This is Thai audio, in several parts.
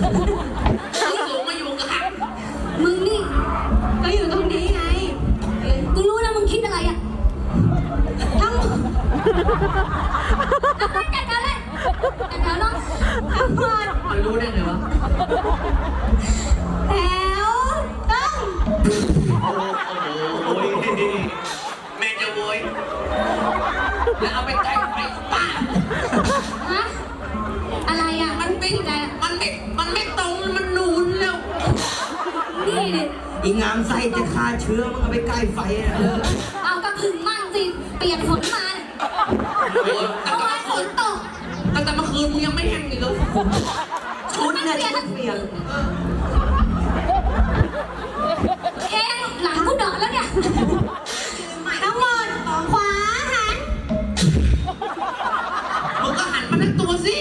สูงมาอยู่กลางมึงนี่ก็อยู่ตรงนี้ไงกูรู้แล้วมึงคิดอะไรอะทั้งหมดเอาไปจัดการเลยจัดการเนาะทั้งหมดมันรู้ได้ไงวะแถวต้องโอ้โหแม่จะโวยแล้วเอาไปไกล อีงามไส้จะฆ่าเชื้อมึงเอาไปใกล้ไฟนะเออเอากระผึ่งมั่งสิเปียกฝนมาเนี่ยโอ้ยเมื่อวานฝนตกตั้งแต่เมื่อคืนมึงยังไม่แห้งอีกเลยชุดเนี่ยชุดเปียกเอ๊ะหลังกูเดอกแล้วเนี่ยทั้งหมดขวาหันมึงก็หันมาทั้งตัวสิ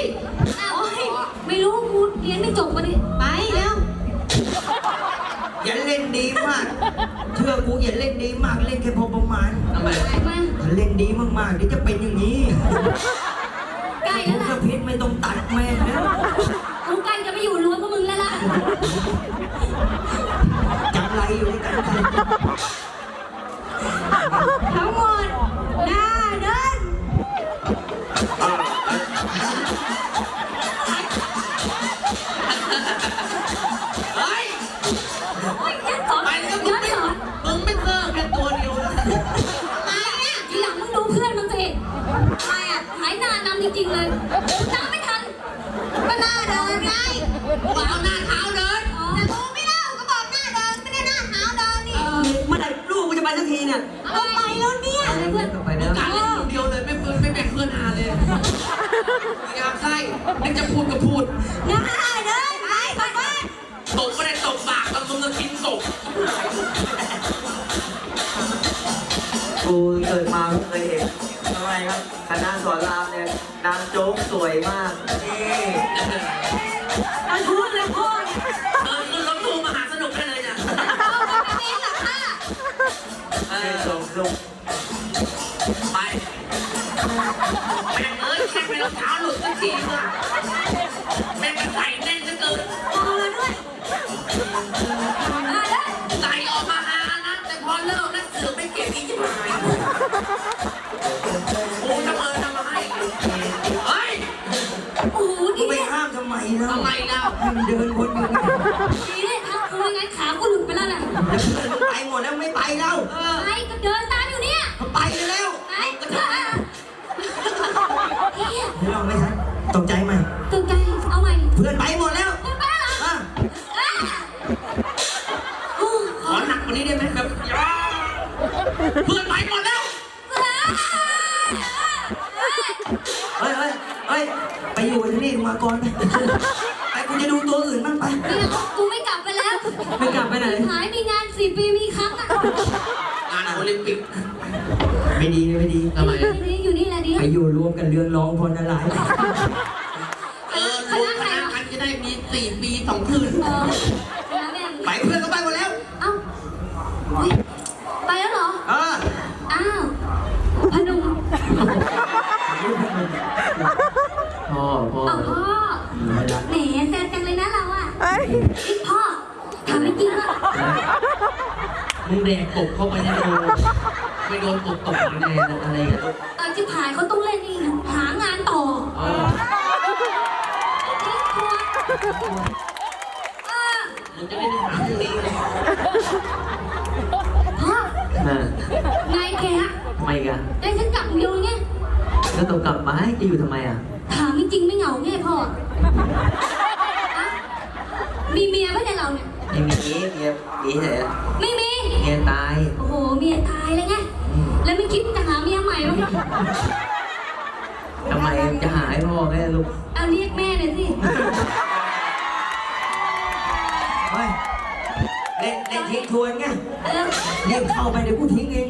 ดีมากเล่นแค่พอประมาณทำไมไปมาถ้าเล่นดีมากๆเดี๋ยวจะเป็นอย่างนี้ใกล้ทุแล้วกล่ะสพิษไม่ต้องตัดแม่งนะกูใกล้จะไปอยู่รั้วพวกมึงแล้วล่ะ จำไรอยู่ด้วยกัน จริงๆเลยตามไม่ทันก็หน้าเดินไงมึงเอาหน้าเท้าเดินอ๋อแต่กูไม่เล่าก็บอกหน้าเดินไม่ได้หน้าเท้าเดินนี่เมื่อไหร่ลูกกูจะไปสักทีเนี่ยเอาไปแล้วเนี่ยอะไรเพื่อนต่อไปมึแล้งวการเล่นคนเดียวเลยไม่เพื่อนไม่แบ่งเพื่อนหาเลยงามไส้นึกจะพูดก็พูดหน้าเดินไปไปไปตกไม่ได้ตกปากแล้วมึงก็กินตกกูเกิดมาไม่เคยเห็น ทำไมครับคณะสอนรามเนี่ยนางโจ๊กสวยมากนี่เอาพูดเลยพ่อเออขึ้นรถตู้มาหาสนุกได้เลยจ้ะเอาไปเป็นหลักค่ะเอเล่อนส่งส่งไปแม่งเอ้ยแค่เป็นรองเท้าหลุดสักทีเถอะ เล่าทำไมเล่าให้มันเดินคนอยู่เนี่ยดีเนี่ยถ้ากูไม่งั้นขากูหลุดไปแล้วน่ะแล้วเพื่อนมึงไปหมดแล้วไม่ไปแล้วเออไอ้ก็เดินตามอยู่เนี่ยเขาไปแล้วไอ้ก็จะเฮียเดี๋ยวลองไม่ทันตกใจไหม ไปอยู่ที่นี่มาก่อนไปไปกูจะดูตัวอื่นบ้างไปเนี่ยกูไม่กลับไปแล้วไม่กลับไปไหน หายมีงานสี่ปีมีครั้งอะงานโอลิมปิกไม่ดีไม่ดี ทำไมอยู่นี่อยู่นี่แหละดีไปอยู่รวมกันเรืองร้องพลอะไรเออรวมคณะกันจะได้มีสี่ปีสองคืน เออแล้วแม่ง ไปเพื่อนก็ไปหมดแล้ว เอ้าอุ๊ยไปแล้วเหรอ เออ อ้าวพนุม พ่อพ่อเอาพ่อแหมแซนจังเลยนะเราอะนี่พ่อถามไม่จริงอะมึงแดกกบเข้าไปในโดนไม่โดนกบตกหลังแน่อะไรอย่างเงี้ยเออจิบหายเขาต้องเล่นนี่หางานต่อเออทิ้งทัวร์เออมึงจะเล่นหางพรุ่งนี้เลยพ่ออ่าไงแกอะทำไมกัน ได้ฉันกลับเดียวไงแล้วต้องกลับมาให้จะอยู่ทำไมอะถาม จริงๆไม่เหงาไงพ่ออะมีเมียไหมเนี่ยเราเนี่ย ไม่มีเมียมีแต่ไม่มี เมียตายโอ้โห เมียตายเลยไง แล้วไม่คิดจะหาเมียใหม่บ้างเหรอทำไมจะหายพ่อแม่ลูกเอาเรียกแม่หน่อยสิ เฮ้ยเล่นเล่นทิ้งทวนไงเออรีบเข้าไปเดี๋ยวกูทิ้งเอง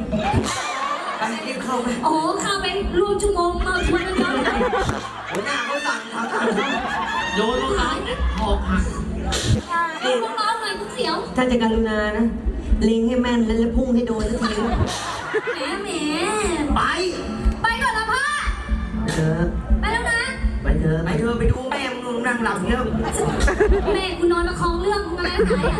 ไปรีบเข้าไป โอ้โหเข้าไปรวมชั่วโมงมาชวนกันย้อนเลย หัวหน้าเขาสั่งทำตามเขาโยนลงน้ำเนี่ยหอกหักเอ้ยเบาๆหน่อยกูเสียวถ้าจะกรุณานะลิงให้แม่นแล้วแล้วพุ่งให้โดนสักทีนะแหมแหมไป ไปก่อนนะพ่อเออไปแล้วนะ ไปเถอะไปเธอไปดูแม่มึงนั่งหลับอยู่แล้วแม่กูนอนละครเรื่องมึงอะไรไหนอะ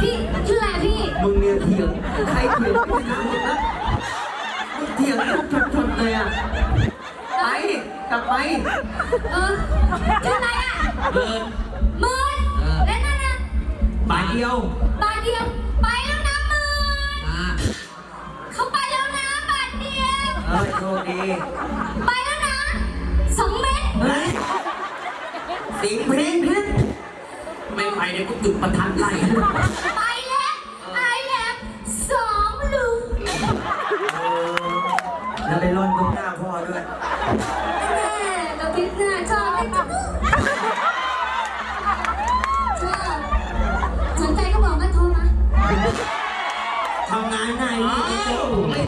พี่ชื่ออะไรพี่ มึงเนี่ยเถียงใครเถียงไม่ชนะมึงนะมึงเถียงชนๆเลยอะ ไปกลับไปเออชื่ออะไรอะเบิร์นหมื่นและนั่นน่ะบาทเดียวบาทเดียวไปแล้วนะหมื่นอ่าเขาไปแล้วนะบาทเดียว เออโชคดีไปแล้วนะสองเม็ดเฮ้ยสิงเพลงเพชรไม่ไปเดี๋ยวกูจุดประทัดไล่ ไปแล้วไป ด้วย แม่เราพิจารณาชอบไหมจ๊ะชอบสนใจก็บอกมาโทรมา ทำงานไหนอ้าวไม่